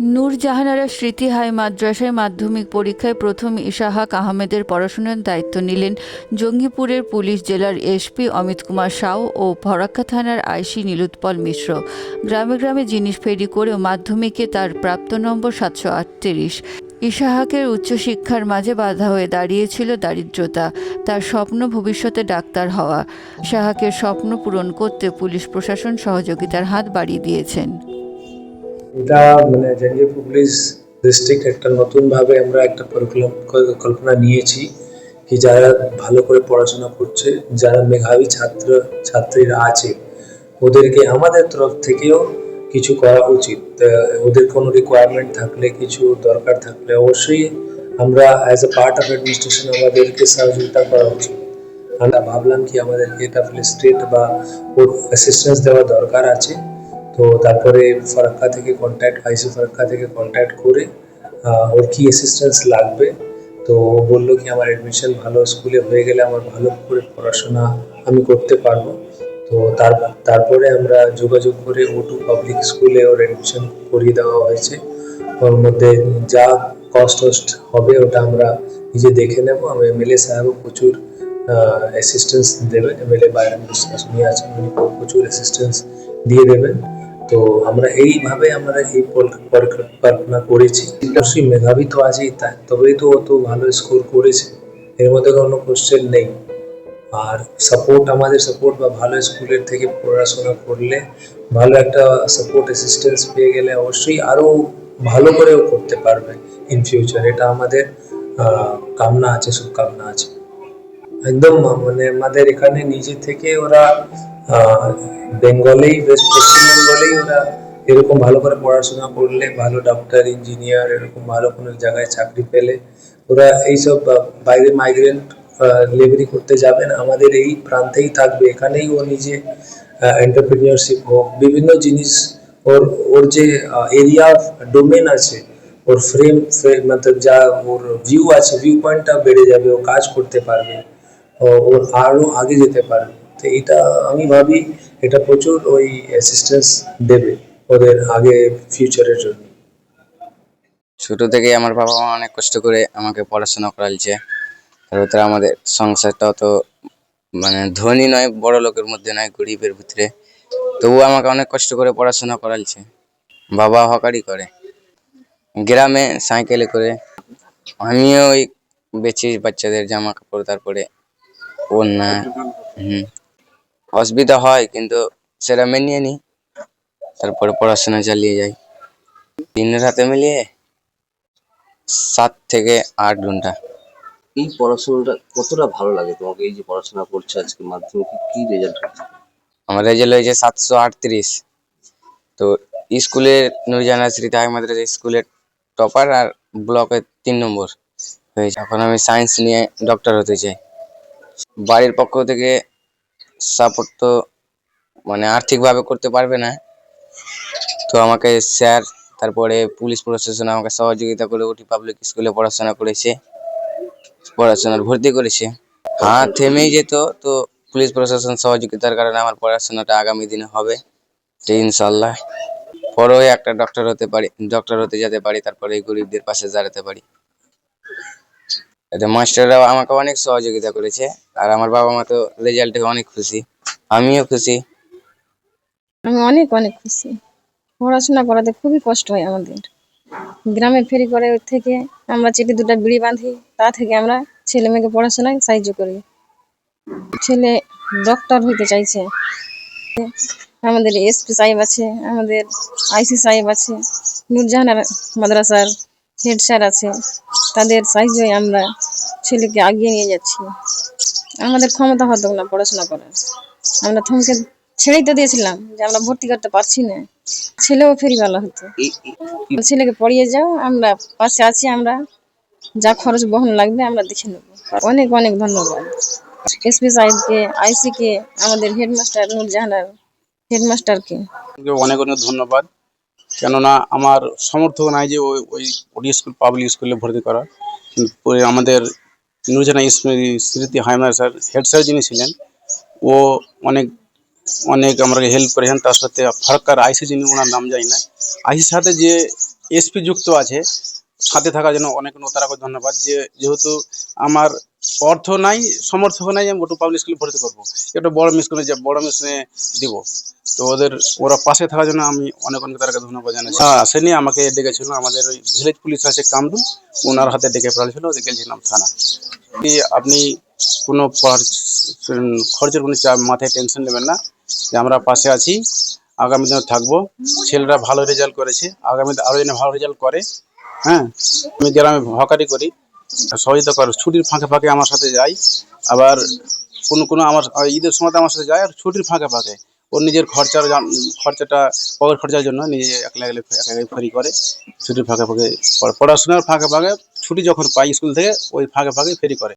নূরজাহানারা স্মৃতি হাই মাদ্রাসায় মাধ্যমিক পরীক্ষায় প্রথম ইশাহাক আহমেদের পড়াশোনার দায়িত্ব নিলেন জঙ্গিপুরের পুলিশ জেলার এসপি অমিত কুমার সাউ ও ফরাক্কা থানার আইসি নীলুৎপল মিশ্র। গ্রামে গ্রামে জিনিস ফেরি করেও মাধ্যমিকে তার প্রাপ্ত নম্বর সাতশো আটত্রিশ। ইশাহাকের উচ্চশিক্ষার মাঝে বাধা হয়ে দাঁড়িয়েছিল দারিদ্রতা, তার স্বপ্ন ভবিষ্যতে ডাক্তার হওয়া। ইশাহাকের স্বপ্ন পূরণ করতে পুলিশ প্রশাসন সহযোগিতার হাত বাড়িয়ে দিয়েছেন। এটা মানে জঙ্গিপুর পুলিশ ডিস্ট্রিক্ট একটা নতুনভাবে আমরা একটা পরিকল্প- পরিকল্পনা নিয়েছি কি যারা ভালো করে পড়াশোনা করছে, যারা মেধাবী ছাত্র, ছাত্রীরা আছে, ওদেরকে আমাদের তরফ থেকেও কিছু করা উচিত। ওদের কোনো রিকোয়ারমেন্ট থাকলে, কিছু দরকার থাকলে অবশ্যই আমরা as a part of administration আমাদেরকে সহযোগিতা করা উচিত। আমরা ভাবলাম কি আমাদেরকে এটা স্টেট বা ওর অ্যাসিস্ট্যান্স দেওয়া দরকার আছে। তো তারপরে ফারাক্কা থেকে কন্ট্যাক্ট আইসি ফারাক্কা থেকে কন্ট্যাক্ট করে ওর কি অ্যাসিস্ট্যান্স লাগবে? তো ও বলল কি, আমার অ্যাডমিশন ভালো স্কুলে হয়ে গেলে আমার ভালো করে পড়াশোনা আমি করতে পারব। তো তার, তারপরে আমরা যোগাযোগ করে ও টু পাবলিক স্কুলে ওর অ্যাডমিশন করিয়ে দেওয়া হয়েছে। ওর মধ্যে যা কস্ট টস্ট হবে ওটা আমরা নিজে দেখে নেব। আমি এমএলএ সাহেবও প্রচুর অ্যাসিস্ট্যান্স দেবেন এমএলএ বাইরান বিশ্বাস উনি আছেন, উনি প্রচুর অ্যাসিস্ট্যান্স দিয়ে দেবেন। তো আমরা এইভাবে আমরা এই পরিকল্পনা করেছি। অবশ্যই মেধাবী তো আছেই তাই তবেই তো ও তো ভালো স্কোর করেছে। এর মধ্যে কোনো কোশ্চেন নেই। আর সাপোর্ট আমাদের সাপোর্ট বা ভালো স্কুলের থেকে পড়াশোনা করলে ভালো একটা সাপোর্ট অ্যাসিস্ট্যান্স পেয়ে গেলে অবশ্যই আরও ভালো করেও করতে পারবে ইন ফিউচার এটা আমাদের কামনা আছে, শুভকামনা আছে। একদম মানে আমাদের এখানে নিজে থেকে ওরা বেঙ্গলেই ওয়েস্ট পশ্চিম বেঙ্গলেই ওরা এরকম ভালো করে পড়াশোনা করলে, ভালো ডক্টর ইঞ্জিনিয়ার এরকম ভালো কোনো জায়গায় চাকরি পেলে, ওরা এইসব বাইরে মাইগ্রেন্ট লেবারি করতে যাবে না। আমাদের এই প্রান্তেই থাকবে। এখানেই ও নিজে এন্টারপ্রিনিয়রশিপ হোক, বিভিন্ন জিনিস ওর ওর যে এরিয়া অফ ডোমেন আছে, ওর ফ্রেম মতলব যা ওর ভিউ আছে ভিউ পয়েন্টটা বেড়ে যাবে, ও কাজ করতে পারবে। ওর আরও আগে যেতে পারে। তো এটা আমি ভাবি, এটা প্রচুর ওই অ্যাসিস্ট্যান্স দেবে ওদের আগে ফিউচারের জন্য। ছোট থেকে আমার বাবা মা অনেক কষ্ট করে আমাকে পড়াশোনা করালছে। তার ভিতরে আমাদের সংসারটাও তো মানে ধনী নয়, বড় লোকের মধ্যে নয়, গরিবের ভিতরে। তবুও আমাকে অনেক কষ্ট করে পড়াশোনা করালছে। বাবা হকারি করে। গ্রামে সাইকেলে করে। আমিও ওই বেচি বাচ্চাদের জামা কাপড় তারপরে ওড়না হুম। অসুবিধা হয় কিন্তু সেটা মেনিয়ে নিই তারপরে পড়াশোনা চালিয়ে যাই। দিন রাতে মিলিয়ে সাত থেকে আট ঘণ্টা। এই পড়াশোনাটা কতটা ভালো লাগে তোমাকে? এই যে পড়াশোনা করছ আজকে মাধ্যমিকে কি রেজাল্ট আমার রেজাল্ট হয়েছে সাতশো আটত্রিশ। তো স্কুলের নুরজানা স্মৃতি হাই মাদ্রাসা স্কুলের টপার আর ব্লকের তিন নম্বর। হয়েছে। এখন আমি সায়েন্স নিয়ে ডক্টর হতে চাই। বাড়ির পক্ষ থেকে সাপোর্ট তো মানে আর্থিকভাবে করতে পারবে না। তো আমাকে স্যার, তারপরে পুলিশ প্রশাসন আমাকে সহযোগিতা করে ওটি পাবলিক স্কুলে পড়াশোনা করেছে, পড়াশোনার ভর্তি করেছে। হ্যাঁ থেমেই যেত, তো পুলিশ প্রশাসন সহযোগিতার কারণে আমার পড়াশোনাটা আগামী দিনে হবে, তো ইনশাল্লাহ পরেও একটা ডক্টর হতে পারি ডক্টর হতে যেতে পারি, তারপরে গরিবদের পাশে দাঁড়াতে পারি। এতে মাস্টাররাও আমাকে অনেক সহযোগিতা করেছে, আর আমার বাবা মা তো রেজাল্টে অনেক খুশি। আমিও খুশি। আমি অনেক অনেক খুশি। পড়াশোনা করাতে খুবই কষ্ট হয় আমাদের। গ্রামে ফেরি করে থেকে আমরা চেটে দুটা বিড়ি বাঁধি, তা থেকে আমরা ছেলে মেয়েকে পড়াশোনায় সাহায্য করি। ছেলে ডক্টর হইতে চাইছে। আমাদের এসপি সাহেব আছে, আমাদের আইসি সাহেব আছে নূরজাহানার মাদ্রাসার হেড স্যার আছে, তাদের সাহায্যে আমরা ছেলেকে আগিয়ে নিয়ে যাচ্ছি। আমাদের ক্ষমতা হতো না, পড়াশোনা করার। আমরা থমকে ছেড়েই তো দিয়েছিলাম যে আমরা ভর্তি করতে পারছি না। ছেলেও ফেরি ভালো হতো। ছেলেকে পড়িয়ে যাও, আমরা পাশে আছি আমরা। যা খরচ বহন লাগবে আমরা দেখে নেব। অনেক অনেক ধন্যবাদ। এসপি সাহেবকে আইসিকে আমাদের হেডমাস্টার নূরজাহানার হেডমাস্টারকে অনেক অনেক ধন্যবাদ। কেননা আমার সমর্থক নাই যে ওই ওই ওডি স্কুল পাবলিক স্কুলে ভর্তি করা আমাদের নুরজানা স্মৃতি হাইমার স্যার, হেড স্যার যিনি ছিলেন, ও অনেক অনেক আমাকে হেল্প করেছেন। তার সাথে ফারাক্কার আইসি যিনি, ওনার নাম জানি না। আইসির সাথে যে এসপি যুক্ত আছে সাথে থাকার জন্য অনেক তারাকে ধন্যবাদ যে যেহেতু আমার অর্থ নাই সমর্থক নাই আমি ওটু পাবলিক স্কুলে ভর্তি করব। একটা বড় মিশনে যে বড় মিশনে দিব। তো ওদের ওরা পাশে থাকার জন্য আমি অনেক অনেক তারাকে ধন্যবাদ জানাচ্ছি। হ্যাঁ। আসেনি আমাকে ডেকেছিল আমাদের ওই ভিলেজ পুলিশ আছে কামরুল ওনার হাতে ডেকে পড়াছিল ওদের গেছিলাম থানা। কি আপনি কোনো খরচের কোনো চাপ মাথায় টেনশন নেবেন না যে আমরা পাশে আছি আগামী দিনে থাকব। ছেলেরা ভালো রেজাল্ট করেছে আগামীতে আরও যেন ভালো রেজাল্ট করে হ্যাঁ আমি গ্রামে হকারি করি। সহযোগিতা করে ছুটির ফাঁকে ফাঁকে আমার সাথে যাই আবার কোনো কোনো আমার ঈদের সময় আমার সাথে যায় আর ছুটির ফাঁকে ফাঁকে। ওর নিজের খরচার খরচাটা, পকেট খরচার জন্য নিজে একলা একলা একা একাই ফেরি করে। ছুটির ফাঁকে ফাঁকে, পড়াশোনার ফাঁকে ফাঁকে, ছুটি যখন পাই স্কুল থেকে, ওই ফাঁকে ফাঁকে ফেরি করে।